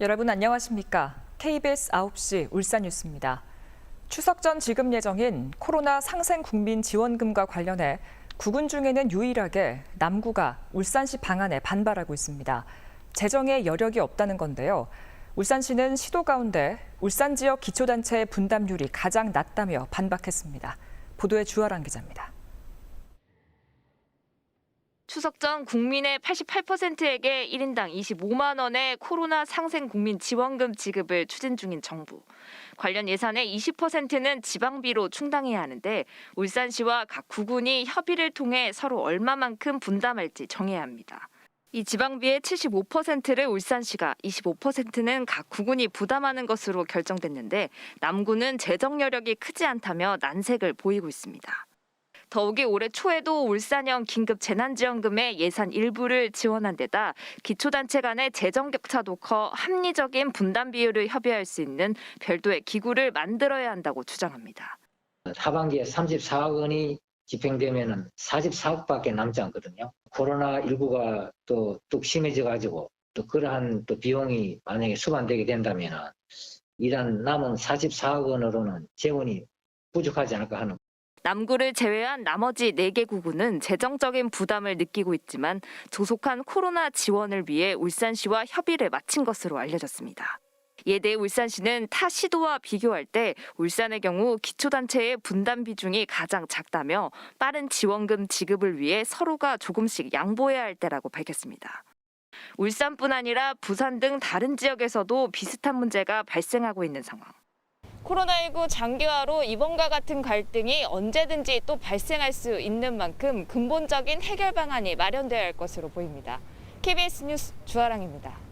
여러분 안녕하십니까? KBS 9시 울산 뉴스입니다. 추석 전 지급 예정인 코로나 상생 국민 지원금과 관련해 구군 중에는 유일하게 남구가 울산시 방안에 반발하고 있습니다. 재정에 여력이 없다는 건데요. 울산시는 시도 가운데 울산 지역 기초단체의 분담률이 가장 낮다며 반박했습니다. 보도에 주아랑 기자입니다. 추석 전 국민의 88%에게 1인당 25만 원의 코로나 상생 국민 지원금 지급을 추진 중인 정부. 관련 예산의 20%는 지방비로 충당해야 하는데 울산시와 각 구군이 협의를 통해 서로 얼마만큼 분담할지 정해야 합니다. 이 지방비의 75%를 울산시가, 25%는 각 구군이 부담하는 것으로 결정됐는데 남구는 재정 여력이 크지 않다며 난색을 보이고 있습니다. 더욱이 올해 초에도 울산형 긴급 재난지원금의 예산 일부를 지원한 데다 기초단체 간의 재정 격차도 커 합리적인 분담 비율을 협의할 수 있는 별도의 기구를 만들어야 한다고 주장합니다. 하반기에 34억 원이 집행되면은 44억밖에 남지 않거든요. 코로나 19가 또 뚝 심해져 가지고 또 그러한 또 비용이 만약에 수반되게 된다면은 이런 남은 44억 원으로는 재원이 부족하지 않을까 하는 남구를 제외한 나머지 4개 구군은 재정적인 부담을 느끼고 있지만 조속한 코로나 지원을 위해 울산시와 협의를 마친 것으로 알려졌습니다. 이에 대해 울산시는 타 시도와 비교할 때 울산의 경우 기초단체의 분담 비중이 가장 작다며 빠른 지원금 지급을 위해 서로가 조금씩 양보해야 할 때라고 밝혔습니다. 울산뿐 아니라 부산 등 다른 지역에서도 비슷한 문제가 발생하고 있는 상황. 코로나19 장기화로 이번과 같은 갈등이 언제든지 또 발생할 수 있는 만큼 근본적인 해결 방안이 마련돼야 할 것으로 보입니다. KBS 뉴스 주아랑입니다.